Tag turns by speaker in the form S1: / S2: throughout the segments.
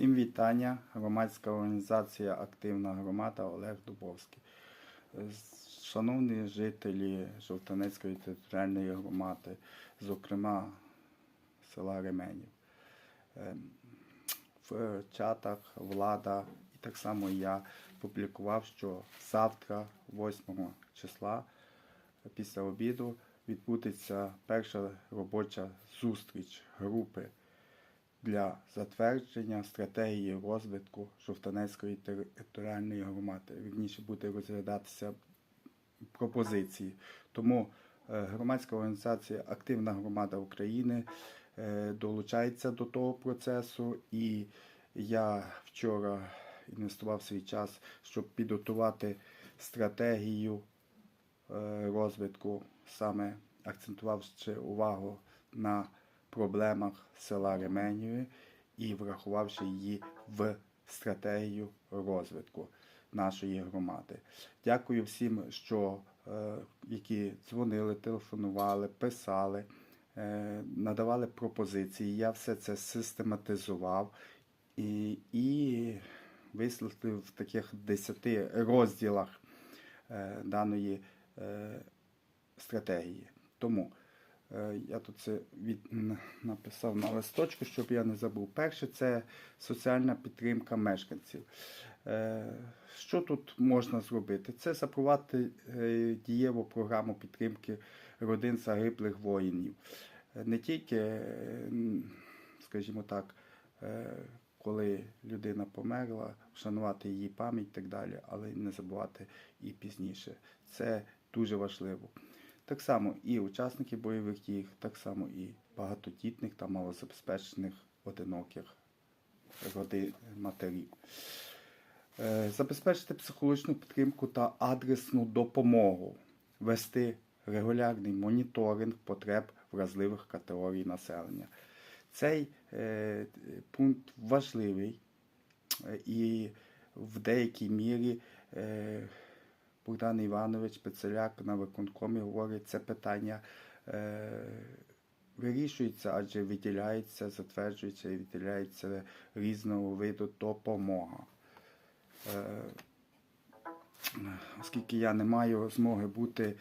S1: Всім вітання. Громадська організація Активна громада Олег Дубовський. Шановні жителі Жовтанецької територіальної громади, зокрема села Ременів. Е, В чатах влада і так само я публікував, що завтра, 8 числа, після обіду, відбудеться перша робоча зустріч групи для затвердження стратегії розвитку Жовтанецької територіальної громади. Вірніше буде розглядатися пропозиції. Тому е, громадська організація Активна громада України е, долучається до того процесу, і я вчора інвестував свій час, щоб підготувати стратегію е, розвитку, саме акцентувавши увагу на проблемах села Ременєві і врахувавши її в стратегію розвитку нашої громади. Дякую всім, що е, які дзвонили, телефонували, писали, е, надавали пропозиції. Я все це систематизував і, і висловив в таких десяти розділах е, даної стратегії. Тому я тут це від, написав на листочку, щоб я не забув. Перше це соціальна підтримка мешканців. Е, Що тут можна зробити? Це запровадити е, дієву програму підтримки родин загиблих воїнів. Е, Не тільки, е, скажімо так, е, коли людина померла, вшанувати її пам'ять і так далі, але не забувати і пізніше. Це дуже важливо. Так само і учасники бойових дій, так само і багатодітних та малозабезпечених одиноких родин матерів. Е, Забезпечити психологічну підтримку та адресну допомогу, вести регулярний моніторинг потреб вразливих категорій населення. Цей е, пункт важливий е, і в деякій мірі е, Богдан Іванович Пецеляк на виконкомі говорить, це питання е, вирішується, адже виділяється, затверджується і виділяється різного виду допомога. Е, оскільки я не маю змоги бути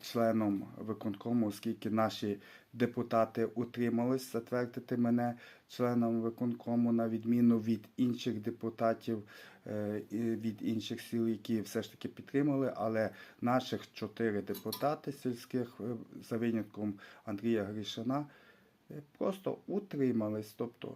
S1: членом виконкому, оскільки наші депутати утримались затвердити мене членом виконкому, на відміну від інших депутатів е, від інших сіл, які все ж таки підтримали, але наших чотири депутати сільських, е, за винятком Андрія Гришина, е, просто утримались, тобто